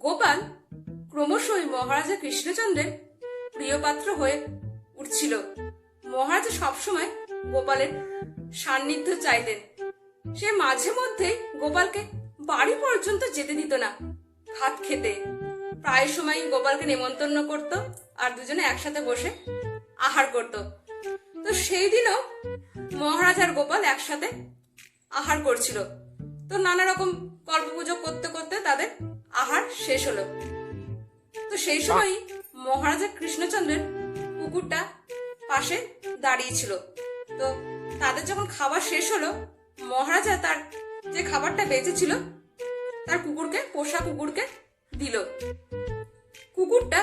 গোপাল ক্রমশই মহারাজা কৃষ্ণচন্দ্রের প্রিয় পাত্র হয়ে উঠছিল। মহারাজা সবসময় গোপালের সান্নিধ্য চাইতেন। সে মাঝে মধ্যে গোপালকে বাড়ি পর্যন্ত যেতে দিত না, ভাত খেতে। প্রায় সময় গোপালকে নেমন্তন্ন করত আর দুজনে একসাথে বসে আহার করত। তো সেই দিনও মহারাজ আর গোপাল একসাথে আহার করছিল। তো নানা রকম গল্প গুজব করতে করতে তাদের শেষ হলো। তো সেই সময় মহারাজা কৃষ্ণচন্দ্রের কুকুরটা পাশে দাঁড়িয়েছিল তো তাদের যখন খাবার শেষ হলো মহারাজা তার যে খাবারটা বেঁচেছিল তার কুকুরকে পোষা কুকুরকে দিল। কুকুরটা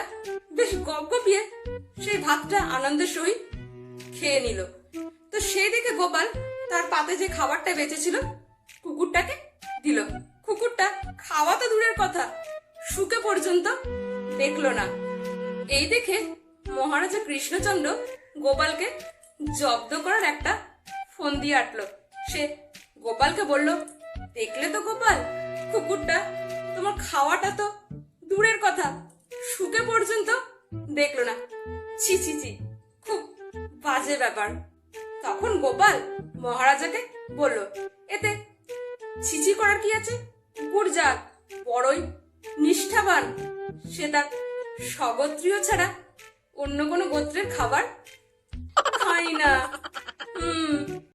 বেশ গপগপিয়ে সেই ভাতটা আনন্দের সহিত খেয়ে নিল। তো সেই দিকে গোপাল তার পাতে যে খাবারটা বেঁচেছিল কুকুরটাকে দিল। কুকুরটা খাওয়া তো দূরের কথা শুকে পর্যন্ত দেখল না। এই দেখে মহারাজা কৃষ্ণচন্দ্র গোপালকে জব্দ করার একটা ফোন দিয়ে আটলো। সে গোপালকে বলল, দেখলে তো গোপাল, কুকুরটা, তোমার খাওয়াটা তো দূরের কথা শুকে পর্যন্ত দেখল না। ছি ছি ছি, খুব বাজে ব্যাপার। তখন গোপাল মহারাজাকে বলল, এতে ছিচি করার কি আছে? কুকুর যাক বড়ই নিষ্ঠাবান সে তার স্বগোত্রীয় ছাড়া অন্য কোনো গোত্রের খাবার খাই না।